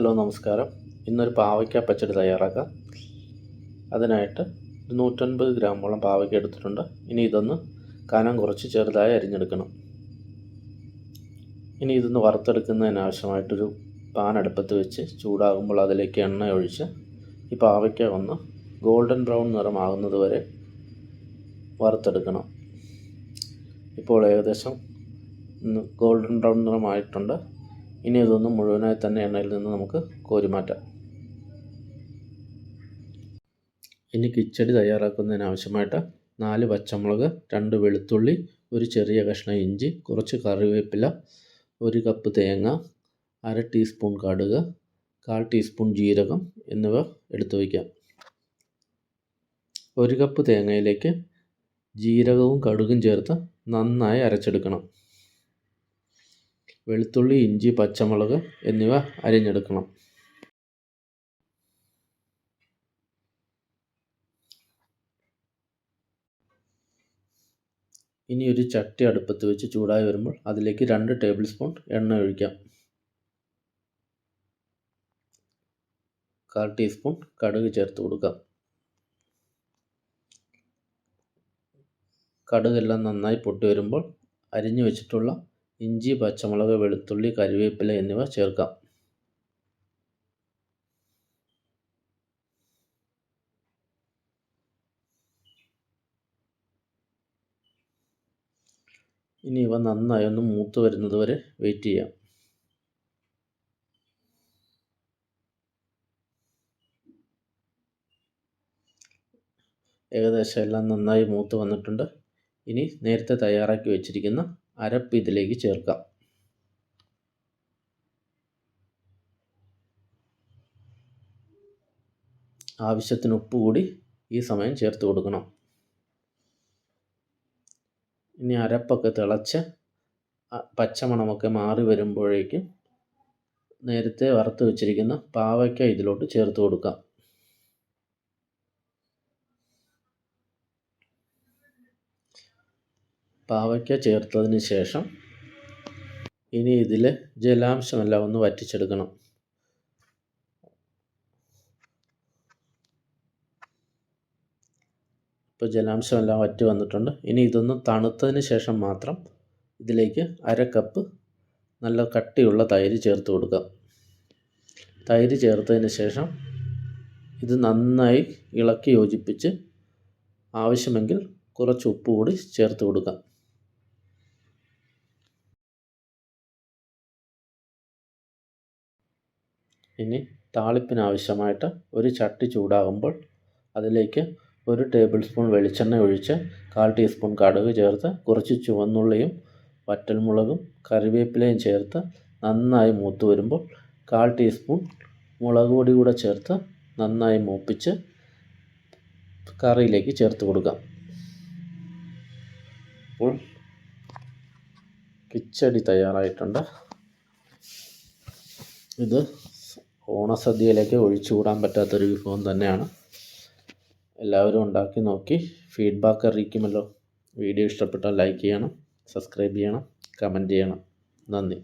Hello നമസ്കാരം. ഇന്നൊരു പാവയ്ക്ക പച്ചടി തയ്യാറാക്കാം. അതിനായിട്ട് നൂറ്റൻപത് ഗ്രാമോളം പാവയ്ക്ക എടുത്തിട്ടുണ്ട്. ഇനി ഇതൊന്ന് കനം കുറച്ച് ചെറുതായി അരിഞ്ഞെടുക്കണം. ഇനി ഇതൊന്ന് വറുത്തെടുക്കുന്നതിനാവശ്യമായിട്ടൊരു പാൻ അടുപ്പത്ത് വെച്ച് ചൂടാകുമ്പോൾ അതിലേക്ക് എണ്ണ ഒഴിച്ച് ഈ പാവയ്ക്ക ഒന്ന് ഗോൾഡൻ ബ്രൗൺ നിറമാകുന്നത് വരെ വറുത്തെടുക്കണം. ഇപ്പോൾ ഏകദേശം ഗോൾഡൻ ബ്രൗൺ നിറമായിട്ടുണ്ട്. ഇനി ഇതൊന്നും മുഴുവനായി തന്നെ എണ്ണയിൽ നിന്ന് നമുക്ക് കോരി മാറ്റാം ഇനി കിച്ചടി തയ്യാറാക്കുന്നതിന് ആവശ്യമായിട്ട് നാല് പച്ചമുളക് രണ്ട് വെളുത്തുള്ളി ഒരു ചെറിയ കഷ്ണം ഇഞ്ചി കുറച്ച് കറിവേപ്പില ഒരു കപ്പ് തേങ്ങ അര ടീസ്പൂൺ കടുക് കാൽ ടീസ്പൂൺ ജീരകം എന്നിവ എടുത്തു വയ്ക്കാം. ഒരു കപ്പ് തേങ്ങയിലേക്ക് ജീരകവും കടുകും ചേർത്ത് നന്നായി അരച്ചെടുക്കണം. വെളുത്തുള്ളി ഇഞ്ചി പച്ചമുളക് എന്നിവ അരിഞ്ഞെടുക്കണം. ഇനി ഒരു ചട്ടി അടുപ്പത്ത് വെച്ച് ചൂടായി വരുമ്പോൾ അതിലേക്ക് രണ്ട് ടേബിൾ സ്പൂൺ എണ്ണ ഒഴിക്കാം. കാൽ ടീസ്പൂൺ കടുക് ചേർത്ത് കൊടുക്കാം. കടുകെല്ലാം നന്നായി പൊട്ടി വരുമ്പോൾ അരിഞ്ഞു വെച്ചിട്ടുള്ള ഇഞ്ചി പച്ചമുളക് വെളുത്തുള്ളി കറിവേപ്പില എന്നിവ ചേർക്കാം. ഇനി ഇവ നന്നായി ഒന്ന് മൂത്ത് വരുന്നത് വരെ വെയിറ്റ് ചെയ്യാം. ഏകദേശം എല്ലാം നന്നായി മൂത്ത് വന്നിട്ടുണ്ട്. ഇനി നേരത്തെ തയ്യാറാക്കി വെച്ചിരിക്കുന്ന അരപ്പ് ഇതിലേക്ക് ചേർക്കാം. ആവശ്യത്തിന് ഉപ്പ് കൂടി ഈ സമയം ചേർത്ത് കൊടുക്കണം. ഇനി അരപ്പൊക്കെ തിളച്ച് പച്ചമണമൊക്കെ മാറി വരുമ്പോഴേക്കും നേരത്തെ വറുത്ത് വെച്ചിരിക്കുന്ന പാവയ്ക്ക ഇതിലോട്ട് ചേർത്ത് കൊടുക്കാം. പാവയ്ക്ക ചേർത്തതിന് ശേഷം ഇനി ഇതിൽ ജലാംശമെല്ലാം ഒന്ന് വറ്റിച്ചെടുക്കണം. ഇപ്പോൾ ജലാംശമെല്ലാം വറ്റി വന്നിട്ടുണ്ട്. ഇനി ഇതൊന്ന് തണുത്തതിന് ശേഷം മാത്രം ഇതിലേക്ക് അര കപ്പ് നല്ല കട്ടിയുള്ള തൈര് ചേർത്ത് കൊടുക്കാം. തൈര് ചേർത്തതിന് ശേഷം ഇത് നന്നായി ഇളക്കി യോജിപ്പിച്ച് ആവശ്യമെങ്കിൽ കുറച്ച് ഉപ്പ് കൂടി ചേർത്ത് കൊടുക്കാം. ഇനി താളിപ്പിനാവശ്യമായിട്ട് ഒരു ചട്ടി ചൂടാകുമ്പോൾ അതിലേക്ക് ഒരു ടേബിൾ സ്പൂൺ വെളിച്ചെണ്ണ ഒഴിച്ച് കാൽ ടീസ്പൂൺ കടുക് ചേർത്ത് കുറച്ച് ചുവന്നുള്ളിയും വറ്റൽമുളകും കറിവേപ്പിലയും ചേർത്ത് നന്നായി മൂത്ത് വരുമ്പോൾ കാൽ ടീസ്പൂൺ മുളക് പൊടി കൂടെ ചേർത്ത് നന്നായി മൂപ്പിച്ച് കറിയിലേക്ക് ചേർത്ത് കൊടുക്കാം. അപ്പോൾ കിച്ചടി തയ്യാറായിട്ടുണ്ട്. ഇത് ഓണസദ്യയിലേക്ക് ഒഴിച്ചുകൂടാൻ പറ്റാത്തൊരു വിഭവം തന്നെയാണ്. എല്ലാവരും ഉണ്ടാക്കി നോക്കി. ഫീഡ്ബാക്ക് അറിയിക്കുമല്ലോ. വീഡിയോ ഇഷ്ടപ്പെട്ടാൽ ലൈക്ക് ചെയ്യണം സബ്സ്ക്രൈബ് ചെയ്യണം കമന്റ് ചെയ്യണം. നന്ദി.